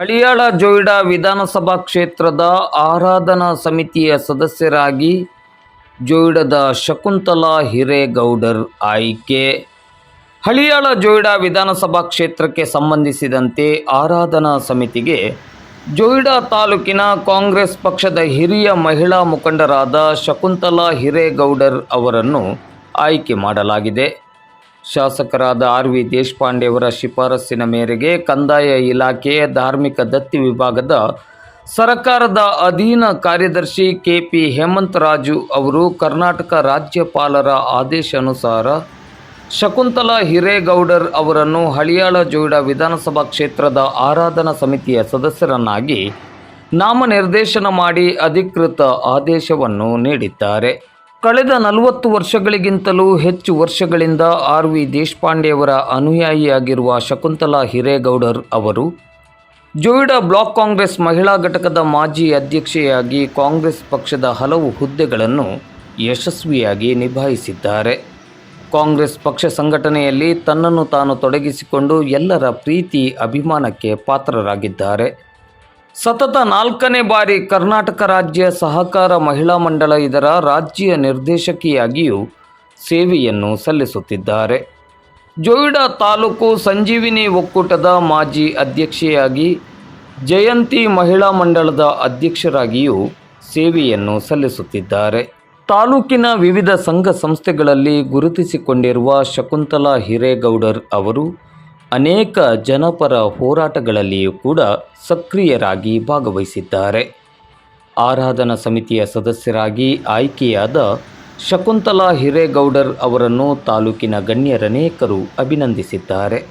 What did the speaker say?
ಹಳಿಯಾಳ ಜೋಯಿಡಾ ವಿಧಾನಸಭಾ ಕ್ಷೇತ್ರದ ಆರಾಧನಾ ಸಮಿತಿಯ ಸದಸ್ಯರಾಗಿ ಜೋಯಿಡದ ಶಕುಂತಲಾ ಹಿರೇಗೌಡರ್ ಆಯ್ಕೆ. ಹಳಿಯಾಳ ಜೋಯಿಡಾ ವಿಧಾನಸಭಾ ಕ್ಷೇತ್ರಕ್ಕೆ ಸಂಬಂಧಿಸಿದಂತೆ ಆರಾಧನಾ ಸಮಿತಿಗೆ ಜೋಯಿಡಾ ತಾಲೂಕಿನ ಕಾಂಗ್ರೆಸ್ ಪಕ್ಷದ ಹಿರಿಯ ಮಹಿಳಾ ಮುಖಂಡರಾದ ಶಕುಂತಲಾ ಹಿರೇಗೌಡರ್ ಅವರನ್ನು ಆಯ್ಕೆ ಮಾಡಲಾಗಿದೆ. ಶಾಸಕರಾದ ಆರ್ ವಿ ದೇಶಪಾಂಡೆಯವರ ಶಿಫಾರಸ್ಸಿನ ಮೇರೆಗೆ ಕಂದಾಯ ಇಲಾಖೆಯ ಧಾರ್ಮಿಕ ದತ್ತಿ ವಿಭಾಗದ ಸರ್ಕಾರದ ಅಧೀನ ಕಾರ್ಯದರ್ಶಿ ಕೆ ಪಿ ಹೇಮಂತರಾಜು ಅವರು ಕರ್ನಾಟಕ ರಾಜ್ಯಪಾಲರ ಆದೇಶಾನುಸಾರ ಶಕುಂತಲಾ ಹಿರೇಗೌಡರ್ ಅವರನ್ನು ಹಳಿಯಾಳ ಜೋಯಿಡಾ ವಿಧಾನಸಭಾ ಕ್ಷೇತ್ರದ ಆರಾಧನಾ ಸಮಿತಿಯ ಸದಸ್ಯರನ್ನಾಗಿ ನಾಮನಿರ್ದೇಶನ ಮಾಡಿ ಅಧಿಕೃತ ಆದೇಶವನ್ನು ನೀಡಿದ್ದಾರೆ. ಕಳೆದ ನಲವತ್ತು ವರ್ಷಗಳಿಗಿಂತಲೂ ಹೆಚ್ಚು ವರ್ಷಗಳಿಂದ ಆರ್ ವಿ ದೇಶಪಾಂಡೆಯವರ ಅನುಯಾಯಿಯಾಗಿರುವ ಶಕುಂತಲಾ ಹಿರೇಗೌಡರ್ ಅವರು ಜೋಯಿಡಾ ಬ್ಲಾಕ್ ಕಾಂಗ್ರೆಸ್ ಮಹಿಳಾ ಘಟಕದ ಮಾಜಿ ಅಧ್ಯಕ್ಷೆಯಾಗಿ ಕಾಂಗ್ರೆಸ್ ಪಕ್ಷದ ಹಲವು ಹುದ್ದೆಗಳನ್ನು ಯಶಸ್ವಿಯಾಗಿ ನಿಭಾಯಿಸಿದ್ದಾರೆ. ಕಾಂಗ್ರೆಸ್ ಪಕ್ಷ ಸಂಘಟನೆಯಲ್ಲಿ ತನ್ನನ್ನು ತಾನು ತೊಡಗಿಸಿಕೊಂಡು ಎಲ್ಲರ ಪ್ರೀತಿ, ಅಭಿಮಾನಕ್ಕೆ ಪಾತ್ರರಾಗಿದ್ದಾರೆ. ಸತತ ನಾಲ್ಕನೇ ಬಾರಿ ಕರ್ನಾಟಕ ರಾಜ್ಯ ಸಹಕಾರ ಮಹಿಳಾ ಮಂಡಳ ಇದರ ರಾಜ್ಯ ನಿರ್ದೇಶಕಿಯಾಗಿಯೂ ಸೇವೆಯನ್ನು ಸಲ್ಲಿಸುತ್ತಿದ್ದಾರೆ. ಜೋಯಿಡಾ ತಾಲೂಕು ಸಂಜೀವಿನಿ ಒಕ್ಕೂಟದ ಮಾಜಿ ಅಧ್ಯಕ್ಷೆಯಾಗಿ ಜಯಂತಿ ಮಹಿಳಾ ಮಂಡಳದ ಅಧ್ಯಕ್ಷರಾಗಿಯೂ ಸೇವೆಯನ್ನು ಸಲ್ಲಿಸುತ್ತಿದ್ದಾರೆ. ತಾಲೂಕಿನ ವಿವಿಧ ಸಂಘ ಸಂಸ್ಥೆಗಳಲ್ಲಿ ಗುರುತಿಸಿಕೊಂಡಿರುವ ಶಕುಂತಲಾ ಹಿರೇಗೌಡರ್ ಅವರು ಅನೇಕ ಜನಪರ ಹೋರಾಟಗಳಲ್ಲಿಯೂ ಕೂಡ ಸಕ್ರಿಯರಾಗಿ ಭಾಗವಹಿಸಿದ್ದಾರೆ. ಆರಾಧನಾ ಸಮಿತಿಯ ಸದಸ್ಯರಾಗಿ ಆಯ್ಕೆಯಾದ ಶಕುಂತಲಾ ಹಿರೇಗೌಡರ್ ಅವರನ್ನು ತಾಲೂಕಿನ ಗಣ್ಯರನೇಕರು ಅಭಿನಂದಿಸಿದ್ದಾರೆ.